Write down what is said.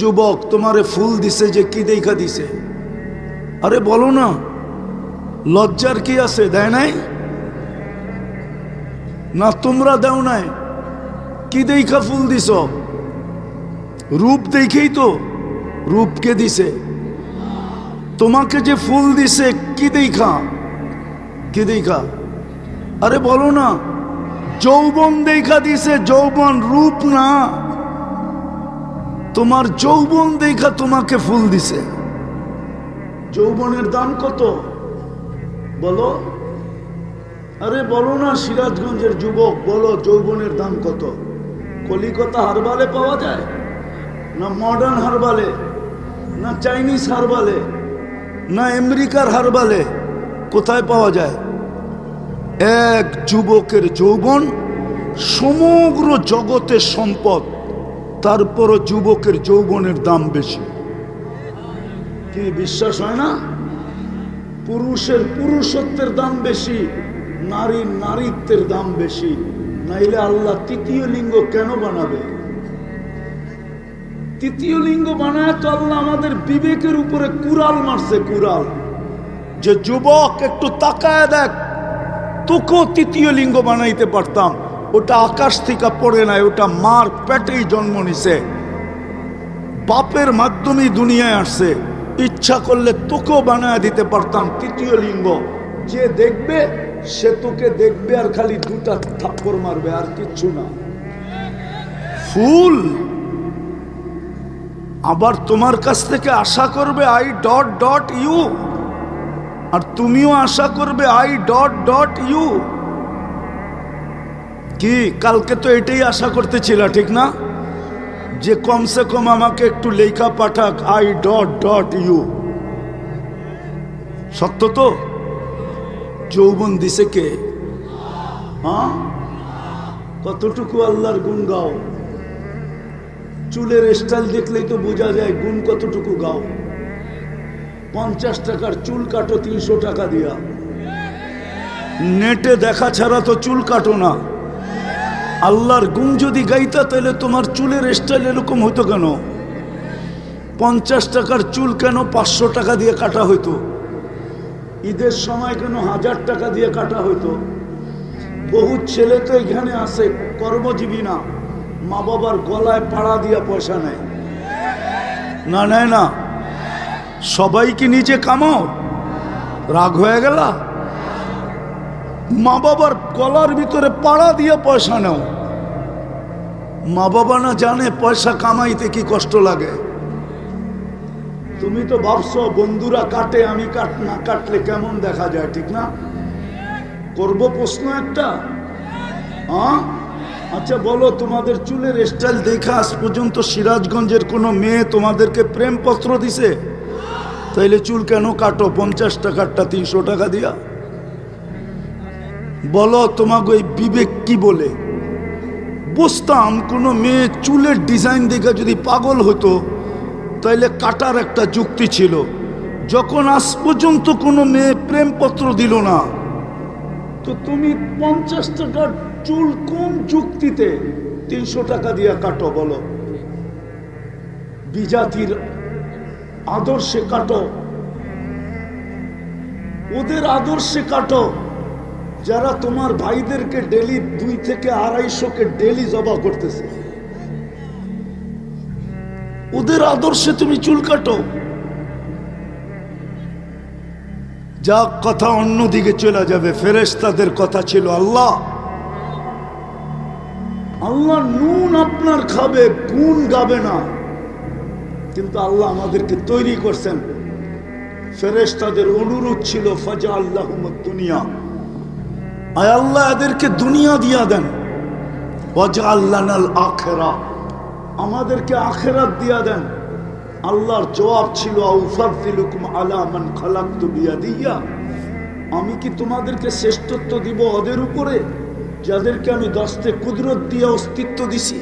যুবক তোমারে ফুল দিছে যে কি দেখা দিছে? আরে বলো না, লজ্জার কি আছে, দেয় নাই? না তোমরা দেও নাই, কি দেখা ফুল দিছ? রূপ দেখেই তো রূপকে দিছে। তোমাকে যে ফুল দিছে, কি দেখা? কি দেখা? আরে বলো না, যৌবন দেখা দিছে, যৌবন রূপ না। তোমার যৌবন দেখা তোমাকে ফুল দিছে। যৌবনের দাম কত? বলো। আরে বলো না, সিরাজগঞ্জের যুবক, বলো যৌবনের দাম কত? কলিকতা হারবালে পাওয়া যায়? না মডার্ন হারবালে? না চাইনিজ হারবালে? না আমেরিকার হারবালে কোথায় পাওয়া যায়? এক যুবকের যৌবন সমগ্র জগতের সম্পদ। তারপরও যুবকের যৌবনের দাম বেশি। কি বিশ্বাস হয় না? পুরুষের পুরুষত্বের দাম বেশি, নারীর নারীত্বের দাম বেশি। নাইলে আল্লাহ তৃতীয় লিঙ্গ কেন বানাবে? তৃতীয় লিঙ্গ বানায় তো আল্লাহ আমাদের বিবেকের উপরে কুরাল মারছে কুরাল যে যুবক একটু তাকায় দেখ, তোকেও তৃতীয় লিঙ্গ বানাইতে পারতাম। ওটা আকাশ থেকে পড়ে নাই, ওটা মার পেটেই জন্ম নিছে। বাপের মাধ্যমেই দুনিয়ায় আসছে। ইচ্ছা করলে তোকেও বানায় দিতে পারতাম তৃতীয় লিঙ্গ। যে দেখবে, সে তোকে দেখবে আর খালি দুটা থাপ্পড় মারবে, আর কিচ্ছু না। ফুল! আবার তোমার কাছ থেকে আশা করবে আই ডট ডট ইউ। আর তুমিও আশা করবে আই ডট ডট ইউ। কি? কালকে তো এটাই আশা করতেছিল, ঠিক না? যে কমসে কম আমাকে একটু লেখা পাঠাক আই ডট ডট ইউ সত্য তো? যৌবন দিছে কে? হ্যাঁ? কতটুকু আল্লাহর গুণ গাও? চুলের স্টাইল দেখলেই তো বোঝা যায়, গুণ কতটুকু গাও। পঞ্চাশ টাকার চুল কাটো, তিনশো টাকা দিয়া। নেটে দেখা ছাড়া তো চুল কাটো না। আল্লাহর গুণ যদি গাইতা, তাহলে তোমার চুলের স্টাইল এরকম হতো কেন? পঞ্চাশ টাকার চুল কেন পাঁচশো টাকা দিয়ে কাটা হইতো? ঈদের সময় কেন হাজার টাকা দিয়ে কাটা হইতো? বহু ছেলে তো এখানে আসে কর্মজীবী না। মা বাবার গলায় পাড়া দিয়া পয়সা নেয়। না নেয় না। সবাই কি নিজে কামাও। রাগ হয়ে গেল? মা বাবার গলার ভিতরে পাড়া দিয়ে পয়সা নেও। মা বাবা না জানে পয়সা কামাইতে কি কষ্ট লাগে। তুমি তো ভাবছ, বন্ধুরা কাটে, আমি কাট, না কাটলে কেমন দেখা যায়, ঠিক না? করব প্রশ্ন একটা? হ্যাঁ আচ্ছা বলো, তোমাদের চুলের স্টাইল দেখা আজ পর্যন্ত সিরাজগঞ্জের কোনো মেয়ে তোমাদেরকে প্রেমপত্র দিছে? তাইলে চুল কেন কাটো? পঞ্চাশ টাকারটা তিনশো টাকা দিয়া। বলো তোমাকে ওই বিবেক কি বলে? বুঝতাম কোনো মেয়ে চুলের ডিজাইন দেখে যদি পাগল হতো, তাইলে কাটার একটা যুক্তি ছিল। যখন আজ পর্যন্ত কোনো মেয়ে প্রেমপত্র দিল না, তো তুমি পঞ্চাশ টাকার চুল কোন যুক্তিতে তিনশো টাকা দিয়ে কাটো বলো? বিজাতির আদর্শে কাটো। ওদের আদর্শে কাটো। যারা তোমার ভাইদেরকে ডেলি দুই থেকে আড়াইশোকে ডেলি জবা করতেছে। ওদের আদর্শে তুমি চুল কাটো। যা কথা অন্যদিকে চলে যাবে। ফেরেশ তাদের কথা ছিল আল্লাহ। আল্লাহ নুন আপনার খাবে, গুণ গাবে না। কিন্তু আল্লাহ আমাদেরকে তৈরি করছেন। ফেরেশ তাদের অনুরোধ ছিল ফাজা আল্লাহ দুনিয়া। আয় আল্লাহ এদেরকে দুনিয়া দিয়া দেন ওয়াজা আল্লাহ আখেরা আমাদেরকে আখেরাত দিয়া দেন আল্লাহর জবাব ছিল আমি কি তোমাদেরকে শ্রেষ্ঠত্ব দিব ওদের উপরে যাদেরকে আমি দশতে কুদরত দিয়ে অস্তিত্ব দিছি